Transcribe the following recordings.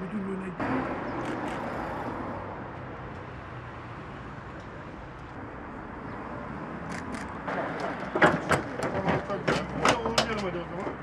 Müdürlüğü'ne Tamam tabii. Bunu uğurlayalım hadi o zaman.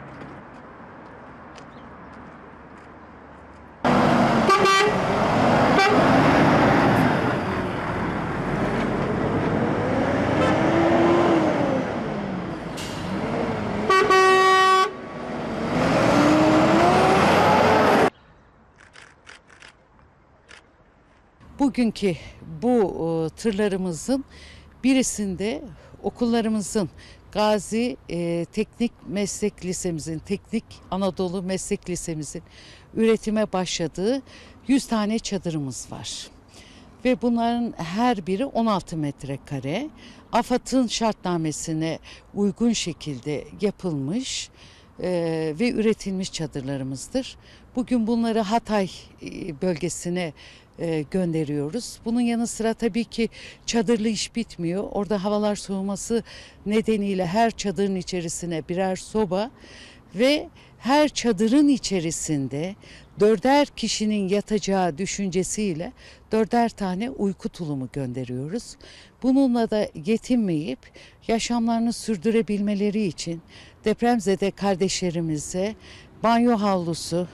Bugünkü bu e, tırlarımızın birisinde okullarımızın Gazi e, Teknik Meslek Lisemizin, Teknik Anadolu Meslek Lisemizin üretime başladığı 100 tane çadırımız var. Ve bunların her biri 16 metrekare. AFAD'ın şartnamesine uygun şekilde yapılmış e, ve üretilmiş çadırlarımızdır. Bugün bunları Hatay e, bölgesine e, gönderiyoruz. Bunun yanı sıra tabii ki çadırlı iş bitmiyor. Orada havalar soğuması nedeniyle her çadırın içerisine birer soba ve her çadırın içerisinde dörder kişinin yatacağı düşüncesiyle dörder tane uyku tulumu gönderiyoruz. Bununla da yetinmeyip yaşamlarını sürdürebilmeleri için depremzede kardeşlerimize banyo havlusu,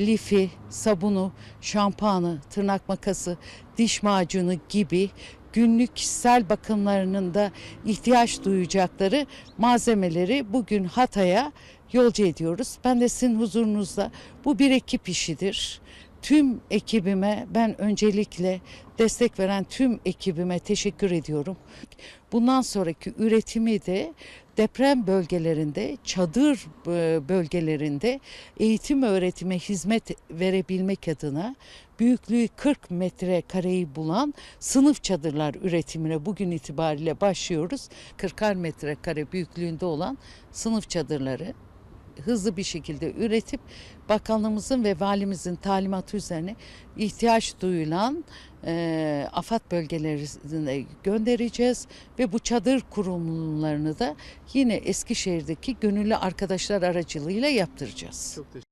lifi, sabunu, şampuanı, tırnak makası, diş macunu gibi günlük kişisel bakımlarının da ihtiyaç duyacakları malzemeleri bugün Hatay'a yolcu ediyoruz. Ben de sizin huzurunuzda bu bir ekip işidir. Tüm ekibime ben öncelikle destek veren tüm ekibime teşekkür ediyorum. Bundan sonraki üretimi de deprem bölgelerinde, çadır e, bölgelerinde eğitim öğretime hizmet verebilmek adına büyüklüğü 40 metrekareyi bulan sınıf çadırlar üretimine bugün itibariyle başlıyoruz. 40'ar metrekare büyüklüğünde olan sınıf çadırları hızlı bir şekilde üretip bakanlığımızın ve valimizin talimatı üzerine ihtiyaç duyulan e, AFAD bölgelerine göndereceğiz ve bu çadır kurumlarını da yine Eskişehir'deki gönüllü arkadaşlar aracılığıyla yaptıracağız. Çok